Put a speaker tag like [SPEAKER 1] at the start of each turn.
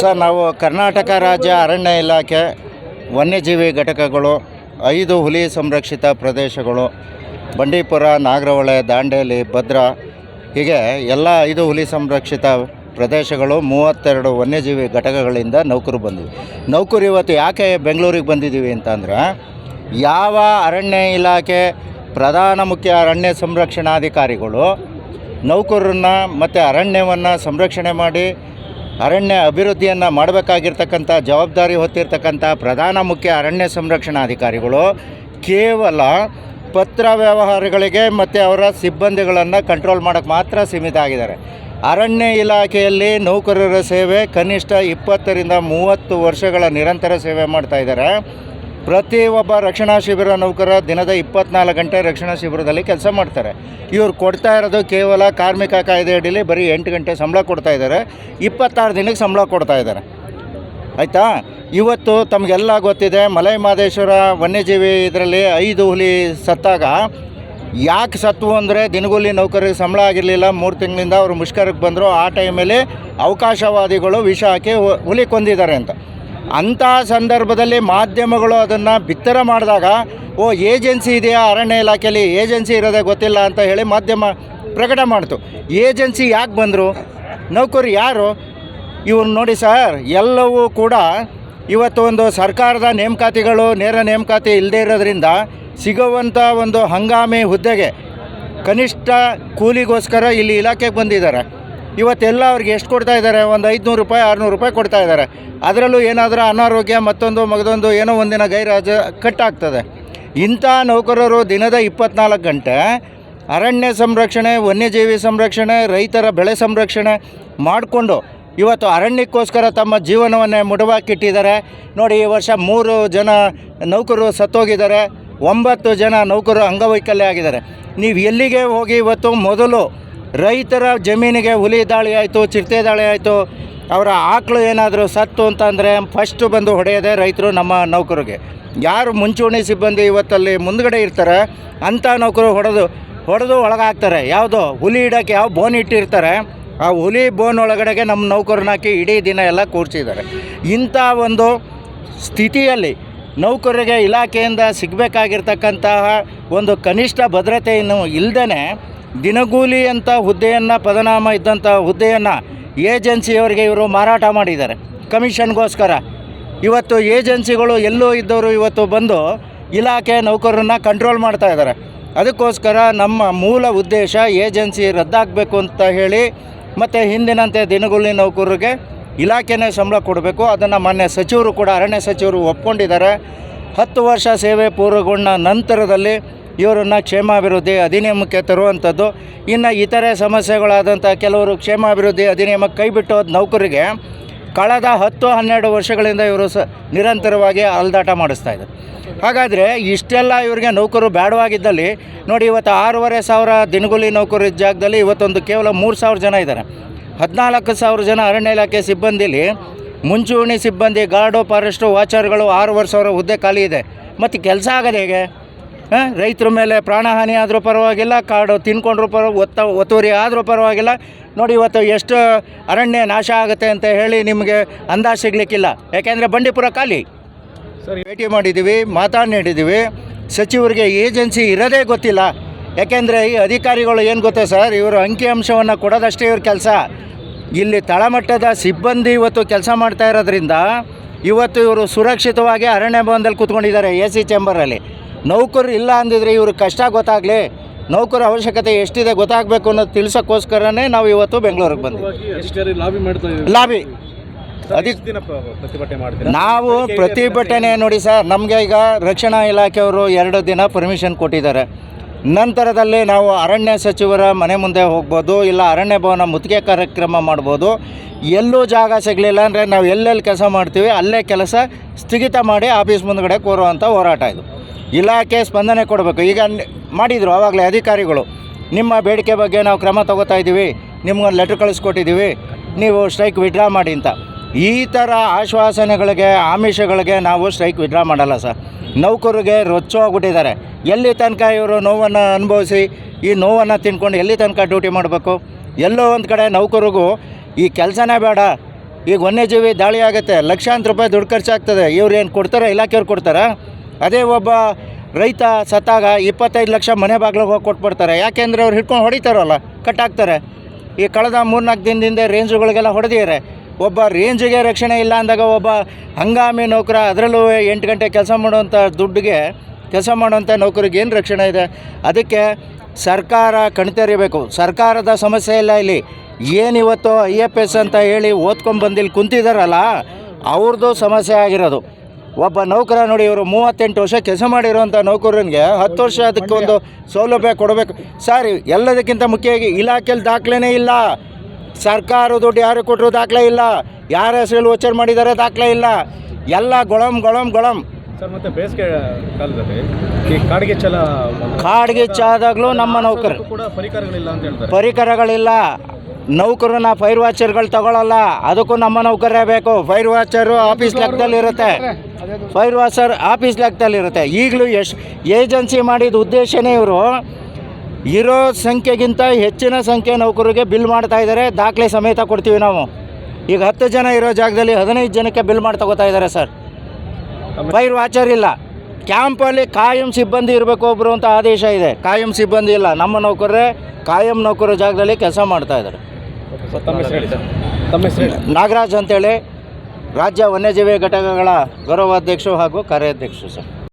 [SPEAKER 1] Sir, ನಾವು ಕರ್ನಾಟಕ ರಾಜ್ಯ ಅರಣ್ಯ ಇಲಾಖೆ ವನ್ಯಜೀವಿ ಘಟಕಗಳು, ಐದು ಹುಲಿ ಸಂರಕ್ಷಿತ ಪ್ರದೇಶಗಳು, ಬಂಡೀಪುರ, ನಾಗರಹೊಳೆ, ದಾಂಡೇಲಿ, ಭದ್ರಾ, ಹೀಗೆ ಎಲ್ಲ ಐದು ಹುಲಿ ಸಂರಕ್ಷಿತ ಪ್ರದೇಶಗಳು, ಮೂವತ್ತೆರಡು ವನ್ಯಜೀವಿ ಘಟಕಗಳಿಂದ ನೌಕರು ಬಂದಿವೆ. ನೌಕರು ಇವತ್ತು ಯಾಕೆ ಬೆಂಗಳೂರಿಗೆ ಬಂದಿದ್ದೀವಿ ಅಂತಂದ್ರೆ, ಯಾವ ಅರಣ್ಯ ಇಲಾಖೆ ಪ್ರಧಾನ ಮುಖ್ಯ ಅರಣ್ಯ ಸಂರಕ್ಷಣಾಧಿಕಾರಿಗಳು ನೌಕರರನ್ನ ಮತ್ತು ಅರಣ್ಯವನ್ನು ಸಂರಕ್ಷಣೆ ಮಾಡಿ ಅರಣ್ಯ ಅಭಿವೃದ್ಧಿಯನ್ನು ಮಾಡಬೇಕಾಗಿರ್ತಕ್ಕಂಥ ಜವಾಬ್ದಾರಿ ಹೊತ್ತಿರ್ತಕ್ಕಂಥ ಪ್ರಧಾನ ಮುಖ್ಯ ಅರಣ್ಯ ಸಂರಕ್ಷಣಾಧಿಕಾರಿಗಳು ಕೇವಲ ಪತ್ರ ವ್ಯವಹಾರಗಳಿಗೆ ಮತ್ತು ಅವರ ಸಿಬ್ಬಂದಿಗಳನ್ನು ಕಂಟ್ರೋಲ್ ಮಾಡೋಕ್ಕೆ ಮಾತ್ರ ಸೀಮಿತ ಆಗಿದ್ದಾರೆ. ಅರಣ್ಯ ಇಲಾಖೆಯಲ್ಲಿ ನೌಕರರ ಸೇವೆ ಕನಿಷ್ಠ ಇಪ್ಪತ್ತರಿಂದ ಮೂವತ್ತು ವರ್ಷಗಳ ನಿರಂತರ ಸೇವೆ ಮಾಡ್ತಾ ಇದ್ದಾರೆ. ಪ್ರತಿ ಒಬ್ಬ ರಕ್ಷಣಾ ಶಿಬಿರ ನೌಕರ ದಿನದ ಇಪ್ಪತ್ನಾಲ್ಕು ಗಂಟೆ ರಕ್ಷಣಾ ಶಿಬಿರದಲ್ಲಿ ಕೆಲಸ ಮಾಡ್ತಾರೆ. ಇವ್ರು ಕೊಡ್ತಾ ಇರೋದು ಕೇವಲ ಕಾರ್ಮಿಕ ಕಾಯ್ದೆ ಅಡಿಲಿ ಬರೀ ಎಂಟು ಗಂಟೆ ಸಂಬಳ ಕೊಡ್ತಾ ಇದ್ದಾರೆ. ಇಪ್ಪತ್ತಾರು ದಿನಕ್ಕೆ ಸಂಬಳ ಕೊಡ್ತಾ ಇದ್ದಾರೆ. ಆಯಿತಾ? ಇವತ್ತು ತಮಗೆಲ್ಲ ಗೊತ್ತಿದೆ ಮಲೈ ಮಹದೇಶ್ವರ ವನ್ಯಜೀವಿ ಇದರಲ್ಲಿ ಐದು ಹುಲಿ ಸತ್ತಾಗ. ಯಾಕೆ ಸತ್ತು ಅಂದರೆ ದಿನಗೂಲಿ ನೌಕರಿಗೆ ಸಂಬಳ ಆಗಿರಲಿಲ್ಲ. ಮೂರು ತಿಂಗಳಿಂದ ಅವರು ಮುಷ್ಕರಕ್ಕೆ ಬಂದರು. ಆ ಟೈಮಲ್ಲಿ ಅವಕಾಶವಾದಿಗಳು ವಿಷ ಹಾಕಿ ಹುಲಿ ಕೊಂದಿದ್ದಾರೆ ಅಂತ. ಅಂಥ ಸಂದರ್ಭದಲ್ಲಿ ಮಾಧ್ಯಮಗಳು ಅದನ್ನು ಬಿತ್ತರ ಮಾಡಿದಾಗ, ಓ, ಏಜೆನ್ಸಿ ಇದೆಯಾ ಅರಣ್ಯ ಇಲಾಖೆಯಲ್ಲಿ? ಏಜೆನ್ಸಿ ಇರೋದೇ ಗೊತ್ತಿಲ್ಲ ಅಂತ ಹೇಳಿ ಮಾಧ್ಯಮ ಪ್ರಕಟ ಮಾಡ್ತು. ಏಜೆನ್ಸಿ ಯಾಕೆ ಬಂದರು? ನೌಕರು ಯಾರು? ಇವ್ರು ನೋಡಿ ಸರ್, ಎಲ್ಲವೂ ಕೂಡ ಇವತ್ತು ಒಂದು ಸರ್ಕಾರದ ನೇಮಕಾತಿಗಳು, ನೇರ ನೇಮಕಾತಿ ಇಲ್ಲದೇ ಇರೋದ್ರಿಂದ ಸಿಗುವಂಥ ಒಂದು ಹಂಗಾಮಿ ಹುದ್ದೆಗೆ ಕನಿಷ್ಠ ಕೂಲಿಗೋಸ್ಕರ ಇಲ್ಲಿ ಇಲಾಖೆಗೆ ಬಂದಿದ್ದಾರೆ. ಇವತ್ತೆಲ್ಲ ಅವ್ರಿಗೆ ಎಷ್ಟು ಕೊಡ್ತಾ ಇದ್ದಾರೆ? ಒಂದು ಐದುನೂರು ರೂಪಾಯಿ, ಆರುನೂರು ರೂಪಾಯಿ ಕೊಡ್ತಾ ಇದ್ದಾರೆ. ಅದರಲ್ಲೂ ಏನಾದರೂ ಅನಾರೋಗ್ಯ, ಮತ್ತೊಂದು, ಮಗದೊಂದು, ಏನೋ ಒಂದಿನ ಗೈರಾಜ ಕಟ್ಟಾಗ್ತದೆ. ಇಂಥ ನೌಕರರು ದಿನದ ಇಪ್ಪತ್ನಾಲ್ಕು ಗಂಟೆ ಅರಣ್ಯ ಸಂರಕ್ಷಣೆ, ವನ್ಯಜೀವಿ ಸಂರಕ್ಷಣೆ, ರೈತರ ಬೆಳೆ ಸಂರಕ್ಷಣೆ ಮಾಡಿಕೊಂಡು ಇವತ್ತು ಅರಣ್ಯಕ್ಕೋಸ್ಕರ ತಮ್ಮ ಜೀವನವನ್ನೇ ಮುಡವಾಕಿಟ್ಟಿದ್ದಾರೆ ನೋಡಿ, ಈ ವರ್ಷ ಮೂರು ಜನ ನೌಕರು ಸತ್ತೋಗಿದ್ದಾರೆ. ಒಂಬತ್ತು ಜನ ನೌಕರರು ಅಂಗವೈಕಲ್ಯ ಆಗಿದ್ದಾರೆ. ನೀವು ಎಲ್ಲಿಗೆ ಹೋಗಿ ಇವತ್ತು ಮೊದಲು ರೈತರ ಜಮೀನಿಗೆ ಹುಲಿ ದಾಳಿ ಆಯಿತು, ಚಿರತೆ ದಾಳಿ ಆಯಿತು, ಅವರ ಆಕಳು ಏನಾದರೂ ಸತ್ತು ಅಂತಂದರೆ ಫಸ್ಟು ಬಂದು ಹೊಡೆಯೋದೆ ರೈತರು ನಮ್ಮ ನೌಕರಿಗೆ. ಯಾರು ಮುಂಚೂಣಿ ಸಿಬ್ಬಂದಿ ಇವತ್ತಲ್ಲಿ ಮುಂದಗಡೆ ಇರ್ತಾರೆ ಅಂಥ ನೌಕರು ಹೊಡೆದು ಹೊಡೆದು ಒಳಗಾಗ್ತಾರೆ. ಯಾವುದೋ ಹುಲಿ ಇಡೋಕ್ಕೆ ಯಾವ ಬೋನ್ ಇಟ್ಟಿರ್ತಾರೆ, ಆ ಹುಲಿ ಬೋನ್ ಒಳಗಡೆಗೆ ನಮ್ಮ ನೌಕರನ್ನ ಹಾಕಿ ಇಡೀ ದಿನ ಎಲ್ಲ ಕೂರಿಸಿದ್ದಾರೆ. ಇಂಥ ಒಂದು ಸ್ಥಿತಿಯಲ್ಲಿ ನೌಕರರಿಗೆ ಇಲಾಖೆಯಿಂದ ಸಿಗಬೇಕಾಗಿರ್ತಕ್ಕಂತಹ ಒಂದು ಕನಿಷ್ಠ ಭದ್ರತೆಯನ್ನು ಇಲ್ಲದೇ ದಿನಗೂಲಿ ಅಂತ ಹುದ್ದೆಯನ್ನು, ಪದನಾಮ ಇದ್ದಂಥ ಹುದ್ದೆಯನ್ನು ಏಜೆನ್ಸಿಯವರಿಗೆ ಇವರು ಮಾರಾಟ ಮಾಡಿದ್ದಾರೆ. ಕಮಿಷನ್ಗೋಸ್ಕರ. ಇವತ್ತು ಏಜೆನ್ಸಿಗಳು ಎಲ್ಲೋ ಇದ್ದವರು ಇವತ್ತು ಬಂದು ಇಲಾಖೆ ನೌಕರರನ್ನ ಕಂಟ್ರೋಲ್ ಮಾಡ್ತಾ ಇದ್ದಾರೆ. ಅದಕ್ಕೋಸ್ಕರ ನಮ್ಮ ಮೂಲ ಉದ್ದೇಶ ಏಜೆನ್ಸಿ ರದ್ದಾಗಬೇಕು ಅಂತ ಹೇಳಿ ಮತ್ತು ಹಿಂದಿನಂತೆ ದಿನಗೂಲಿ ನೌಕರರಿಗೆ ಇಲಾಖೆನೇ ಸಂಬಳ ಕೊಡಬೇಕು. ಅದನ್ನು ಮಾನ್ಯ ಸಚಿವರು ಕೂಡ, ಅರಣ್ಯ ಸಚಿವರು ಒಪ್ಕೊಂಡಿದ್ದಾರೆ. ಹತ್ತು ವರ್ಷ ಸೇವೆ ಪೂರ್ವಗೊಂಡ ನಂತರದಲ್ಲಿ ಇವರನ್ನು ಕ್ಷೇಮಾಭಿವೃದ್ಧಿ ಅಧಿನಿಯಮಕ್ಕೆ ತರುವಂಥದ್ದು. ಇನ್ನು ಇತರೆ ಸಮಸ್ಯೆಗಳಾದಂಥ ಕೆಲವರು ಕ್ಷೇಮಾಭಿವೃದ್ಧಿ ಅಧಿನಿಯಮಕ್ಕೆ ಕೈಬಿಟ್ಟು ಹೋದ ನೌಕರಿಗೆ ಕಳೆದ ಹತ್ತು ಹನ್ನೆರಡು ವರ್ಷಗಳಿಂದ ಇವರು ಸ ನಿರಂತರವಾಗಿ ಅಲ್ದಾಟ ಮಾಡಿಸ್ತಾ ಇದ್ದಾರೆ. ಹಾಗಾದರೆ ಇಷ್ಟೆಲ್ಲ ಇವರಿಗೆ ನೌಕರು ಬೇಡವಾಗಿದ್ದಲ್ಲಿ ನೋಡಿ ಇವತ್ತು ಆರೂವರೆ ಸಾವಿರ ದಿನಗೂಲಿ ಇದ್ದ ಜಾಗದಲ್ಲಿ ಇವತ್ತೊಂದು ಕೇವಲ ಮೂರು ಸಾವಿರ ಜನ ಇದ್ದಾರೆ. ಹದಿನಾಲ್ಕು ಸಾವಿರ ಜನ ಅರಣ್ಯ ಇಲಾಖೆ ಸಿಬ್ಬಂದಿಲಿ ಮುಂಚೂಣಿ ಸಿಬ್ಬಂದಿ ಗಾರ್ಡು, ಫಾರೆಸ್ಟು, ವಾಚರ್ಗಳು ಆರೂವರೆ ಸಾವಿರ ಹುದ್ದೆ ಖಾಲಿ ಇದೆ. ಮತ್ತು ಕೆಲಸ ಆಗೋದು ಹೇಗೆ? ರೈತರ ಮೇಲೆ ಪ್ರಾಣಹಾನಿ ಆದರೂ ಪರವಾಗಿಲ್ಲ ಕಾಡು ತಿನ್ಕೊಂಡ್ರೂ ಪರ ಒತ್ತ ಒತ್ತುವರಿ ಆದರೂ ಪರವಾಗಿಲ್ಲ. ನೋಡಿ ಇವತ್ತು ಎಷ್ಟು ಅರಣ್ಯ ನಾಶ ಆಗುತ್ತೆ ಅಂತ ಹೇಳಿ ನಿಮಗೆ ಅಂದಾಜು ಸಿಗಲಿಕ್ಕಿಲ್ಲ. ಯಾಕೆಂದರೆ ಬಂಡೀಪುರ ಖಾಲಿ. ಸರ್. ಭೇಟಿ ಮಾಡಿದ್ದೀವಿ ಮಾತಾಡಿದ್ದೀವಿ ನೀಡಿದ್ದೀವಿ ಸಚಿವರಿಗೆ ಏಜೆನ್ಸಿ ಇರೋದೇ ಗೊತ್ತಿಲ್ಲ. ಯಾಕೆಂದರೆ ಈ ಅಧಿಕಾರಿಗಳು ಏನು ಗೊತ್ತಾ ಸರ್ ಇವರು ಅಂಕಿಅಂಶವನ್ನು ಕೊಡೋದಷ್ಟೇ ಇವ್ರ ಕೆಲಸ. ಇಲ್ಲಿ ತಳಮಟ್ಟದ ಸಿಬ್ಬಂದಿ ಇವತ್ತು ಕೆಲಸ ಮಾಡ್ತಾ ಇರೋದ್ರಿಂದ ಇವತ್ತು ಇವರು ಸುರಕ್ಷಿತವಾಗಿ ಅರಣ್ಯ ಭವನದಲ್ಲಿ ಕೂತ್ಕೊಂಡಿದ್ದಾರೆ ಎ ಸಿ ಚೇಂಬರಲ್ಲಿ ನೌಕರು ಇಲ್ಲ ಅಂದಿದ್ರೆ ಇವ್ರ ಕಷ್ಟ ಗೊತ್ತಾಗಲಿ. ನೌಕರ ಅವಶ್ಯಕತೆ ಎಷ್ಟಿದೆ ಗೊತ್ತಾಗಬೇಕು ಅನ್ನೋದು ತಿಳಿಸೋಕ್ಕೋಸ್ಕರನೇ ನಾವು ಇವತ್ತು ಬೆಂಗಳೂರಿಗೆ ಬಂದ್ವಿ
[SPEAKER 2] ಲಾಬಿ ಮಾಡ್ತಾ
[SPEAKER 1] ಲಾಬಿ. ಅದಕ್ಕೆ ನಾವು ಪ್ರತಿಭಟನೆ ನೋಡಿ ಸರ್ ನಮಗೆ ಈಗ ರಕ್ಷಣಾ ಇಲಾಖೆಯವರು ಎರಡು ದಿನ ಪರ್ಮಿಷನ್ ಕೊಟ್ಟಿದ್ದಾರೆ. ನಂತರದಲ್ಲಿ ನಾವು ಅರಣ್ಯ ಸಚಿವರ ಮನೆ ಮುಂದೆ ಹೋಗ್ಬೋದು ಇಲ್ಲ ಅರಣ್ಯ ಭವನ ಮುತ್ತಿಗೆ ಕಾರ್ಯಕ್ರಮ ಮಾಡ್ಬೋದು. ಎಲ್ಲೂ ಜಾಗ ಸಿಗಲಿಲ್ಲ ಅಂದರೆ ನಾವು ಎಲ್ಲೆಲ್ಲಿ ಕೆಲಸ ಮಾಡ್ತೀವಿ ಅಲ್ಲೇ ಕೆಲಸ ಸ್ಥಗಿತ ಮಾಡಿ ಆಫೀಸ್ ಮುಂದ್ಗಡೆ ಕೋರುವಂಥ ಹೋರಾಟ ಇದು. ಇಲಾಖೆ ಸ್ಪಂದನೆ ಕೊಡಬೇಕು. ಈಗ ಮಾಡಿದರು ಆವಾಗಲೇ ಅಧಿಕಾರಿಗಳು. ನಿಮ್ಮ ಬೇಡಿಕೆ ಬಗ್ಗೆ ನಾವು ಕ್ರಮ ತಗೋತಾ ಇದ್ದೀವಿ. ನಿಮ್ಗೊಂದು ಲೆಟ್ರ್ ಕಳಿಸ್ಕೊಟ್ಟಿದ್ದೀವಿ. ನೀವು ಸ್ಟ್ರೈಕ್ ವಿಡ್ರಾ ಮಾಡಿ ಅಂತ. ಈ ಥರ ಆಶ್ವಾಸನೆಗಳಿಗೆ, ಆಮಿಷಗಳಿಗೆ ನಾವು ಸ್ಟ್ರೈಕ್ ವಿಡ್ರಾ ಮಾಡಲ್ಲ ಸರ್. ನೌಕರಿಗೆ ರೊಚ್ಚೋಗ್ಬಿಟ್ಟಿದ್ದಾರೆ ಎಲ್ಲಿ ತನಕ ಇವರು ನೋವನ್ನು ಅನುಭವಿಸಿ, ಈ ನೋವನ್ನು ತಿನ್ಕೊಂಡು ಎಲ್ಲಿ ತನಕ ಡ್ಯೂಟಿ ಮಾಡಬೇಕು? ಎಲ್ಲೋ ಒಂದು ಕಡೆ ನೌಕರಿಗೂ ಈ ಕೆಲಸನೇ ಬೇಡ. ಈಗ ವನ್ಯಜೀವಿ ದಾಳಿ ಆಗುತ್ತೆ. ಲಕ್ಷಾಂತರ ರೂಪಾಯಿ ದುಡ್ಡು ಖರ್ಚಾಗ್ತದೆ. ಇವ್ರು ಏನು ಕೊಡ್ತಾರೆ? ಇಲಾಖೆಯವ್ರು ಕೊಡ್ತಾರಾ? ಅದೇ ಒಬ್ಬ ರೈತ ಸತ್ತಾಗ ಇಪ್ಪತ್ತೈದು ಲಕ್ಷ ಮನೆ ಬಾಗಿಲಿಗೆ ಹೋಗಿ ಕೊಟ್ಬಿಡ್ತಾರೆ. ಯಾಕೆಂದರೆ ಅವ್ರು ಹಿಡ್ಕೊಂಡು ಹೊಡಿತಾರಲ್ಲ, ಕಟ್ಟಾಕ್ತಾರೆ. ಈ ಕಳೆದ ಮೂರ್ನಾಲ್ಕು ದಿನದಿಂದ ರೇಂಜುಗಳಿಗೆಲ್ಲ ಹೊಡೆದಿದ್ದಾರೆ. ಒಬ್ಬ ರೇಂಜಿಗೆ ರಕ್ಷಣೆ ಇಲ್ಲ ಅಂದಾಗ ಒಬ್ಬ ಹಂಗಾಮಿ ನೌಕರ, ಅದರಲ್ಲೂ ಎಂಟು ಗಂಟೆ ಕೆಲಸ ಮಾಡುವಂಥ ದುಡ್ಡಿಗೆ ಕೆಲಸ ಮಾಡುವಂಥ ನೌಕರಿಗೆ ಏನು ರಕ್ಷಣೆ ಇದೆ? ಅದಕ್ಕೆ ಸರ್ಕಾರ ಕಣ್ತೆರಿಬೇಕು. ಸರ್ಕಾರದ ಸಮಸ್ಯೆ ಇಲ್ಲ ಇಲ್ಲಿ. ಏನಿವತ್ತು ಐ ಎಫ್ ಎಸ್ ಅಂತ ಹೇಳಿ ಓದ್ಕೊಂಡು ಬಂದಿಲ್ಲಿ ಕುಂತಿದ್ದಾರಲ್ಲ ಅವ್ರದ್ದು ಸಮಸ್ಯೆ ಆಗಿರೋದು. ಒಬ್ಬ ನೌಕರ ನೋಡಿ ಇವರು ಮೂವತ್ತೆಂಟು ವರ್ಷ ಕೆಲಸ ಮಾಡಿರುವಂಥ ನೌಕರನಿಗೆ ಹತ್ತು ವರ್ಷ ಅದಕ್ಕೆ ಒಂದು ಸೌಲಭ್ಯ ಕೊಡಬೇಕು. ಸರ್ ಎಲ್ಲದಕ್ಕಿಂತ ಮುಖ್ಯವಾಗಿ ಇಲಾಖೆಯಲ್ಲಿ ದಾಖಲೆನೇ ಇಲ್ಲ. ಸರ್ಕಾರ ದುಡ್ಡು ಯಾರು ಕೊಟ್ಟರು ದಾಖಲೆ ಇಲ್ಲ. ಯಾರ ಹೆಸರಲ್ಲಿ ವೋಚರ್ ಮಾಡಿದ್ದಾರೆ ದಾಖಲೆ ಇಲ್ಲ. ಎಲ್ಲ ಗೊಳಂ ಗೊಳಂ ಗೊಳಂ.
[SPEAKER 2] ಸರ್ ಮತ್ತೆ ಬೇಸಿಗೆ ಕಾಲದಲ್ಲಿ ಈ ಕಾಡಿಗೆ ಚಲ
[SPEAKER 1] ನಮ್ಮ ನೌಕರ
[SPEAKER 2] ಪರಿಕರಗಳಿಲ್ಲ ಅಂತ ಹೇಳ್ತಾರೆ.
[SPEAKER 1] ಪರಿಕರಗಳಿಲ್ಲ. ನೌಕರನ್ನ ಫೈರ್ ವಾಚರ್ಗಳು ತಗೊಳ್ಳಲ್ಲ ಅದಕ್ಕೂ ನಮ್ಮ ನೌಕರೇ ಬೇಕು. ಫೈರ್ ವಾಚರು ಆಫೀಸ್ ಲೆಕ್ಕದಲ್ಲಿ ಇರುತ್ತೆ. ಫೈರ್ ವಾಚರ್ ಆಫೀಸ್ ಲೆಕ್ಕದಲ್ಲಿ ಇರುತ್ತೆ. ಈಗಲೂ ಎಷ್ಟು ಏಜೆನ್ಸಿ ಮಾಡಿದ ಉದ್ದೇಶನೇ ಇವರು ಇರೋ ಸಂಖ್ಯೆಗಿಂತ ಹೆಚ್ಚಿನ ಸಂಖ್ಯೆ ನೌಕರಿಗೆ ಬಿಲ್ ಮಾಡ್ತಾ ಇದ್ದಾರೆ ದಾಖಲೆ ಸಮೇತ ಕೊಡ್ತೀವಿ ನಾವು. ಈಗ ಹತ್ತು ಜನ ಇರೋ ಜಾಗದಲ್ಲಿ ಹದಿನೈದು ಜನಕ್ಕೆ ಬಿಲ್ ಮಾಡಿ ತಗೋತಾ ಇದ್ದಾರೆ ಸರ್. ಫೈರ್ ವಾಚರ್ ಇಲ್ಲ. ಕ್ಯಾಂಪಲ್ಲಿ ಕಾಯಂ ಸಿಬ್ಬಂದಿ ಇರಬೇಕು ಒಬ್ಬರು ಅಂತ ಆದೇಶ ಇದೆ. ಕಾಯಂ ಸಿಬ್ಬಂದಿ ಇಲ್ಲ. ನಮ್ಮ ನೌಕರರೇ ಕಾಯಂ ನೌಕರ ಜಾಗದಲ್ಲಿ ಕೆಲಸ ಮಾಡ್ತಾ ಇದ್ದಾರೆ ನಾಗರಾಜ್ ಅಂತೇಳಿ ರಾಜ್ಯ ವನ್ಯಜೀವಿ ಘಟಕಗಳ ಗೌರವಾಧ್ಯಕ್ಷರು ಹಾಗೂ ಕಾರ್ಯಾಧ್ಯಕ್ಷರು ಸರ್.